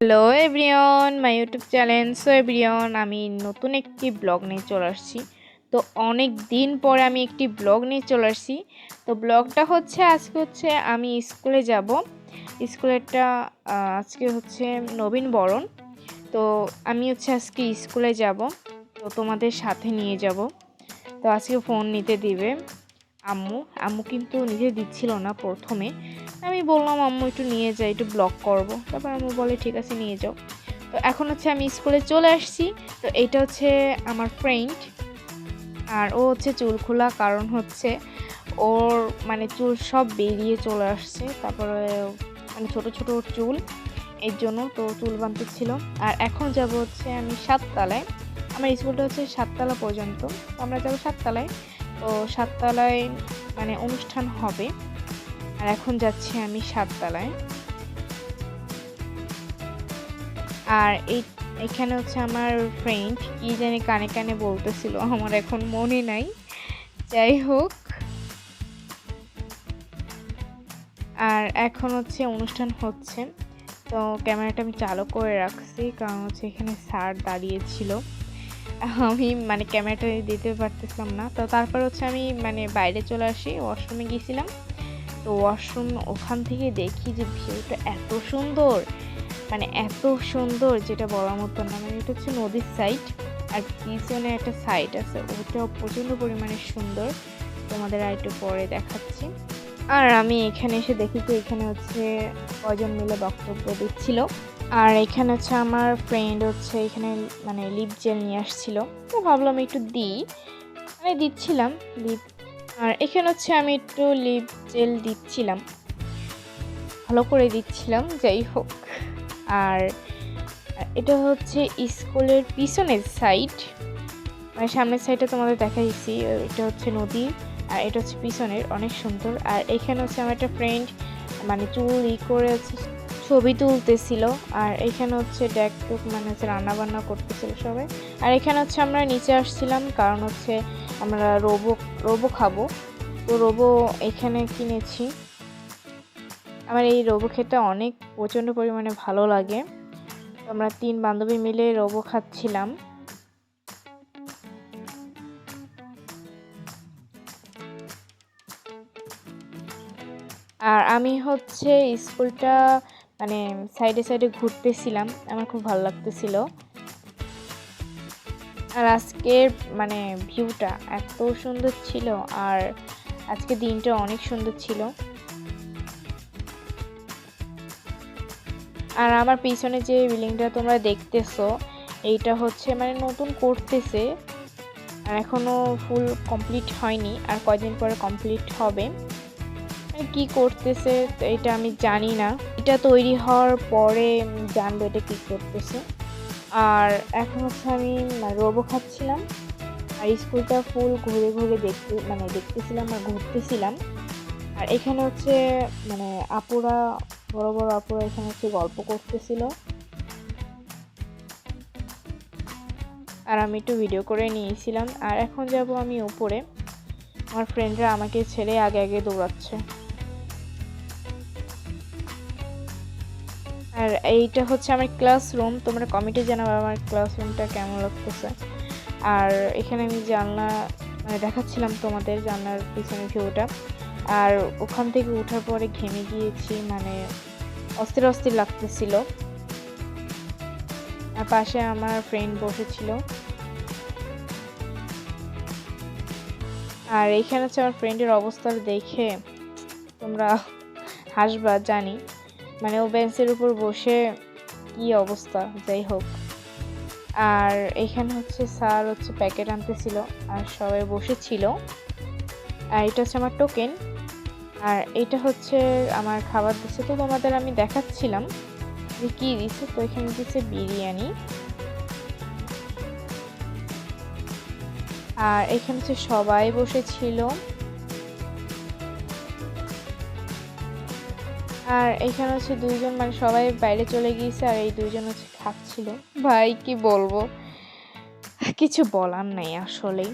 Hello everyone my YouTube channel so everyone আমি নতুন একটি ব্লগ নিয়ে চলে আসছি। তো, অনেক দিন পরে আমি একটি ব্লগ নিয়ে চলে আসছি। তো ব্লগটা হচ্ছে, আজকে হচ্ছে আমি স্কুলে যাব। স্কুলেরটা আজকে হচ্ছে নবীন বরণ। তো, আমি হচ্ছে আজকে স্কুলে যাব। তো, তোমাদের সাথে নিয়ে যাব। তো, আজকে ফোন নিতে দিবে। আম্মু আম্মু কিন্তু নিজে দিচ্ছিল না প্রথমে। আমি বললাম, আম্মু, একটু নিয়ে যাই, একটু ব্লগ করব। তারপর আম্মু বলে, ঠিক আছে, নিয়ে যাও। তো এখন হচ্ছে আমি স্কুলে চলে আসছি। তো এইটা হচ্ছে আমার ফ্রেন্ড আর ও হচ্ছে চুল খোলা, কারণ হচ্ছে ওর মানে চুল সব বেরিয়ে চলে আসছে। তারপরে মানে ছোট ছোট চুল এর জন্য তো চুল বানতে ছিল আর এখন যাব হচ্ছে আমি সাততলায়। আমার স্কুলটা হচ্ছে সাততলা পর্যন্ত। আমরা যাব সাততলায়। তো সাততলায় মানে অনুষ্ঠান হবে। আর এখন যাচ্ছি আমি সাততলায়। আর এই, এখানে হচ্ছে আমার ফ্রেন্ড কি জানি কানে কানে বলতেছিল, আমার এখন মনে নাই। যাই হোক। আর এখন হচ্ছে অনুষ্ঠান হচ্ছে। তো ক্যামেরাটা আমি চালু করে রাখছি, কারণ হচ্ছে এখানে স্যার দাঁড়িয়েছিল আমি মানে ক্যামেরাটা দিতে পারতেছিলাম না। তো তারপর হচ্ছে আমি মানে বাইরে চলে আসি ওয়াশরুমে গিয়েছিলাম। তো ওয়াশরুম ওখান থেকে দেখি যে ভিউটা এত সুন্দর মানে এত সুন্দর যেটা বলার মতো না। মানে এটা হচ্ছে নদীর সাইড আর পিছনে একটা সাইড আছে। ওটাও প্রচণ্ড পরিমাণে সুন্দর। তোমাদের আর একটু পরে দেখাচ্ছি। আর আমি এখানে এসে দেখি যে এখানে হচ্ছে কজন মিলে বক্তব্য দিচ্ছিল। আর এখানে হচ্ছে আমার ফ্রেন্ড হচ্ছে এখানে মানে লিপ জেল নিয়ে আসছিল। তো ভাবলাম একটু দিই। মানে দিচ্ছিলাম লিপ আর এখানে হচ্ছে আমি একটু লিপ জেল দিচ্ছিলাম। ভালো করে দিচ্ছিলাম, যাই হোক। আর এটা হচ্ছে স্কুলের পিছনের সাইড মানে সামনের সাইডটা তোমাদের দেখাইছি, এটা হচ্ছে নদী। আর এটা হচ্ছে পিছনের, অনেক সুন্দর। আর এখানে হচ্ছে আমার একটা ফ্রেন্ড মানে চুল ই করে ছবি তুলতেছিল। আর এখানে হচ্ছে ডেক টুক মানে হচ্ছে রান্নাবান্না করতেছিল সবাই। আর এখানে হচ্ছে আমরা নিচে আসছিলাম, কারণ হচ্ছে আমরা রোবো রোবো খাব। তো রোবো এখানে কিনেছি। আমার এই রোবো খেতে অনেক প্রচণ্ড পরিমাণে ভালো লাগে। আমরা তিন বান্ধবী মিলে রোবো খাচ্ছিলাম। আর আমি হচ্ছে স্কুলটা মানে সাইডে সাইডে ঘুরতেছিলাম, আমার খুব ভালো লাগতেছিল। আর আজকের মানে ভিউটা এত সুন্দর ছিল, আর আজকে দিনটা অনেক সুন্দর ছিল। আর আমার পিছনে যে বিল্ডিংটা তোমরা দেখতেছো, এইটা হচ্ছে মানে নতুন করতেছে, আর এখনও ফুল কমপ্লিট হয়নি, আর কয়দিন পরে কমপ্লিট হবে। কি করতেছে এটা আমি জানি না। এটা তৈরি হওয়ার পরে জানব এটা কি করতেছে। আর এখন হচ্ছে আমি রোবো খাচ্ছিলাম। আর স্কুলটা ফুল ঘুরে ঘুরে দেখতে মানে দেখতেছিলাম আর ঘুরতেছিলাম। আর এখানে হচ্ছে মানে আপুরা, বড় বড় আপুরা এখানে হচ্ছে গল্প করতেছিল। আর আমি একটু ভিডিও করে নিয়েছিলাম। আর এখন যাব আমি উপরে। আমার ফ্রেন্ডরা আমাকে ছেড়ে আগে আগে দৌড়াচ্ছে। আর এইটা হচ্ছে আমার ক্লাসরুম। তোমরা কমেন্টে জানাবে আমার ক্লাসরুমটা কেমন লাগতেছে। আর এখানে আমি জানলা মানে দেখাচ্ছিলাম তোমাদের জানলার পিছনে ভিউটা। আর ওখান থেকে ওঠার পরে ঘেমে গিয়েছি মানে অস্থির অস্থির লাগতেছিল। আর পাশে আমার ফ্রেন্ড বসেছিল। আর এইখানে হচ্ছে আমার ফ্রেন্ডের অবস্থা দেখে তোমরা হাসবা, জানি। মানে ও বেঞ্চের উপর বসে কি অবস্থা, যাই হোক। আর এখানে হচ্ছে স্যার হচ্ছে প্যাকেট আনতেছিল, আর সবাই বসেছিল। আর এটা হচ্ছে আমার টোকেন আর এটা হচ্ছে আমার খাবার দিচ্ছে। তো তোমাদের আমি দেখাচ্ছিলাম যে কী দিচ্ছে। তো এখানে দিচ্ছে বিরিয়ানি। আর এখানে হচ্ছে সবাই বসেছিল। আর এখানে হচ্ছে দুইজন মানে সবাই বাইরে চলে গিয়েছে আর এই দুইজন হচ্ছে খাচ্ছিল। ভাই কি বলব? কিছু বলার নাই আসলেই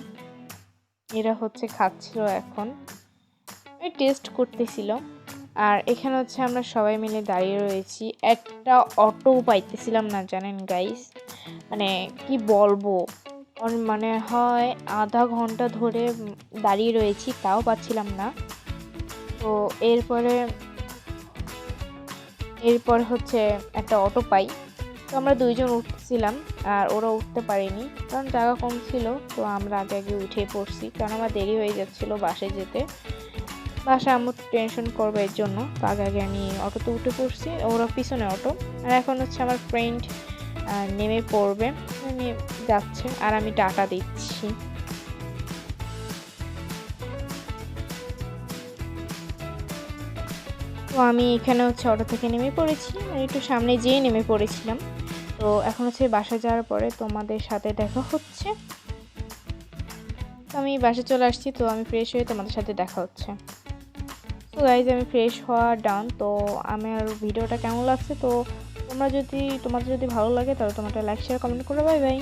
এরা হচ্ছে খাচ্ছিল এখন। টেস্ট করতেছিল। আর এখানে হচ্ছে আমরা সবাই মিলে দাঁড়িয়ে রয়েছি। একটা অটো পাইতেছিলাম না জানেন গাইস মানে কি বলব? মানে হয় আধা ঘণ্টা ধরে দাঁড়িয়ে রয়েছি তাও পাচ্ছিলাম না। তো এরপরে এরপর হচ্ছে একটা অটো পাই। তো আমরা দুইজন উঠছিলাম আর ওরা উঠতে পারেনি, কারণ জায়গা কম ছিল, তো আমরা আগে আগে উঠে পড়ছি, কারণ আমার দেরি হয়ে যাচ্ছিল বাসে যেতে। বাসা আমার টেনশন করবে এর জন্য, তো আগে আগে আমি অটোতে উঠে পড়ছি, ওরা পিছনে অটো। আর এখন হচ্ছে আমার ফ্রেন্ড নেমে পড়বে মানে যাচ্ছে, আর আমি টাটা দিচ্ছি। তো আমি এখানে হচ্ছে অটো থেকে নেমে পড়েছি। আর একটু সামনে যেয়ে নেমে পড়েছিলাম। তো এখন হচ্ছে বাসা যাওয়ার পরে তোমাদের সাথে দেখা হচ্ছে। তো আমি বাসা চলে আসছি, তো আমি ফ্রেশ হয়ে তোমাদের সাথে দেখা হচ্ছে। তো গাইজ আমি ফ্রেশ হওয়া ডান তো আমার ভিডিওটা কেমন লাগছে? তো তোমরা যদি, তোমাদের যদি ভালো লাগে, তাহলে তোমরা লাইক শেয়ার কমেন্ট করে বাই বাই